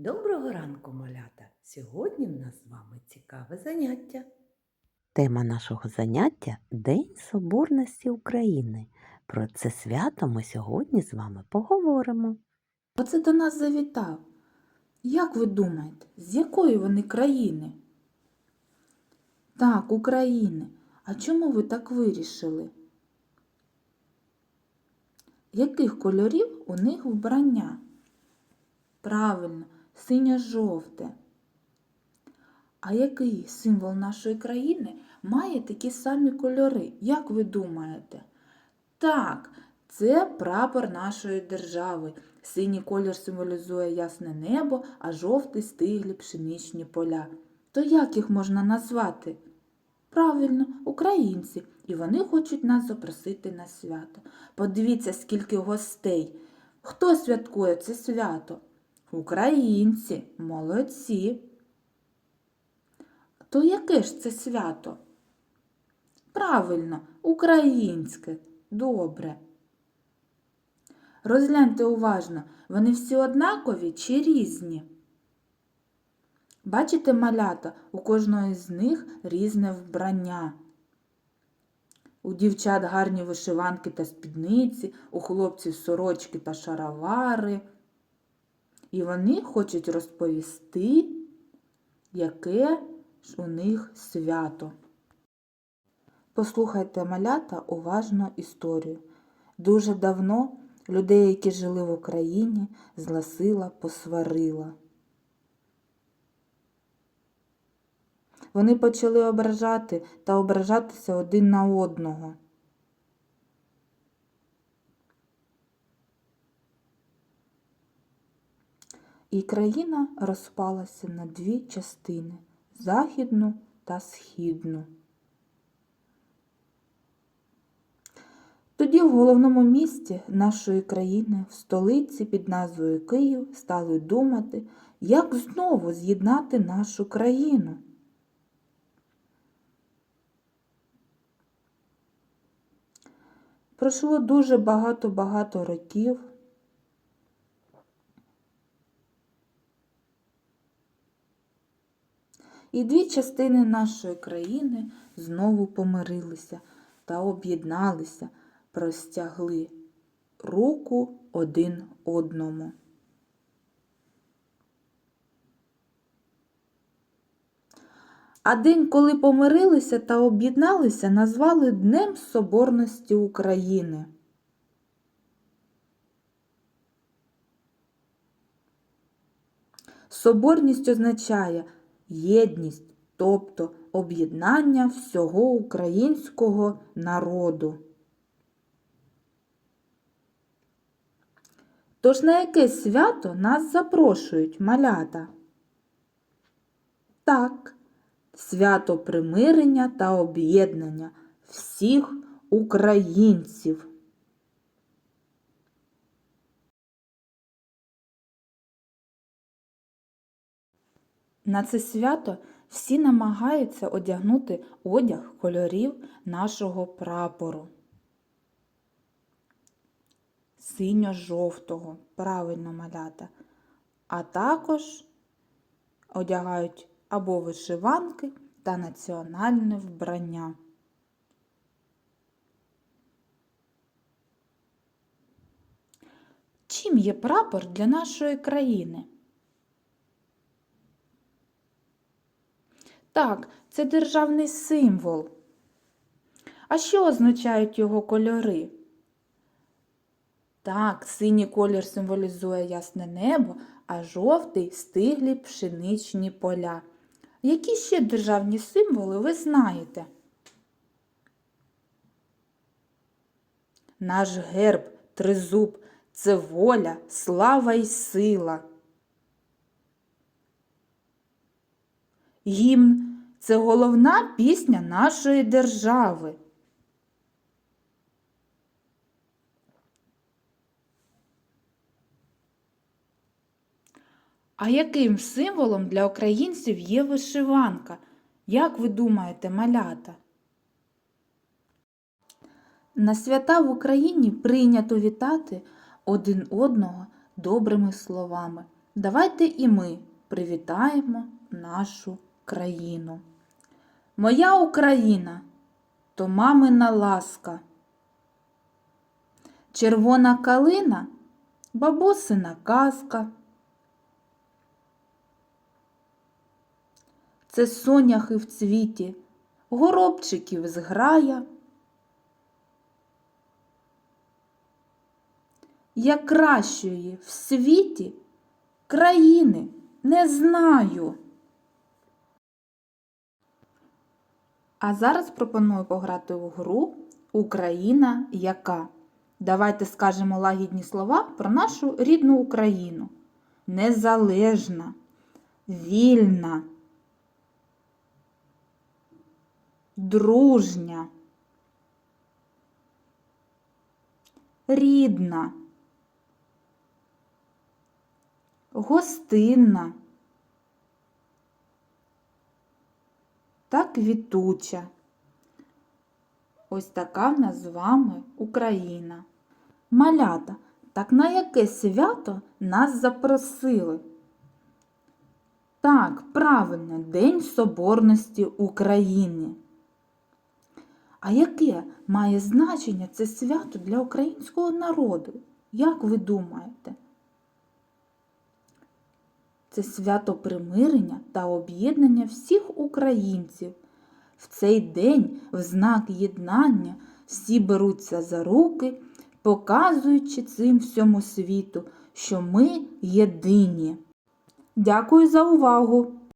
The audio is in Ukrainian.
Доброго ранку, малята! Сьогодні в нас з вами цікаве заняття. Тема нашого заняття День Соборності України. Про це свято ми сьогодні з вами поговоримо. Оце до нас завітав. Як ви думаєте, з якої вони країни? Так, України. А чому ви так вирішили? Яких кольорів у них вбрання? Правильно, синьо-жовте. А який символ нашої країни має такі самі кольори? Як ви думаєте? Так, це прапор нашої держави. Синій колір символізує ясне небо, а жовтий стиглі пшеничні поля. То як їх можна назвати? Правильно, українці, і вони хочуть нас запросити на свято. Подивіться, скільки гостей. Хто святкує це свято? Українці, молодці. То яке ж це свято? Правильно, українське. Добре. Розгляньте уважно, вони всі однакові чи різні? Бачите малята, у кожної з них різне вбрання. У дівчат гарні вишиванки та спідниці, у хлопців сорочки та шаровари. І вони хочуть розповісти, яке ж у них свято. Послухайте малята уважно історію. Дуже давно людей, які жили в Україні, зла сила посварила. Вони почали ображати та ображатися один на одного. І країна розпалася на дві частини західну та східну. Тоді в головному місті нашої країни, в столиці під назвою Київ, стали думати, як знову з'єднати нашу країну. Пройшло дуже багато-багато років. І дві частини нашої країни знову помирилися та об'єдналися, простягли руку один одному. А день, коли помирилися та об'єдналися, назвали Днем Соборності України. Соборність означає єдність, тобто об'єднання всього українського народу. Тож на яке свято нас запрошують малята? Так, свято примирення та об'єднання всіх українців. На це свято всі намагаються одягнути одяг кольорів нашого прапору. Синьо-жовтого, правильно малята. А також одягають або вишиванки та національне вбрання. Чим є прапор для нашої країни? Так, це державний символ. А що означають його кольори? Так, синій колір символізує ясне небо, а жовтий стиглі пшеничні поля. Які ще державні символи ви знаєте? Наш герб, тризуб це воля, слава й сила. Гімн це головна пісня нашої держави. А яким символом для українців є вишиванка? Як ви думаєте, малята? На свята в Україні прийнято вітати один одного добрими словами. Давайте і ми привітаємо нашу країну. Моя Україна то мамина ласка. Червона калина бабусина казка. Це соняхи в цвіті, горобчиків зграя. Я кращої в світі країни не знаю. А зараз пропоную пограти у гру Україна яка. Давайте скажемо лагідні слова про нашу рідну Україну. Незалежна, вільна, дружня, рідна, гостинна та квітуча. Ось така в нас з вами Україна. Малята, так на яке свято нас запросили? Так, правильно, День Соборності України. А яке має значення це свято для українського народу? Як ви думаєте? Це свято примирення та об'єднання всіх українців. В цей день, в знак єднання, всі беруться за руки, показуючи цим всьому світу, що ми єдині. Дякую за увагу!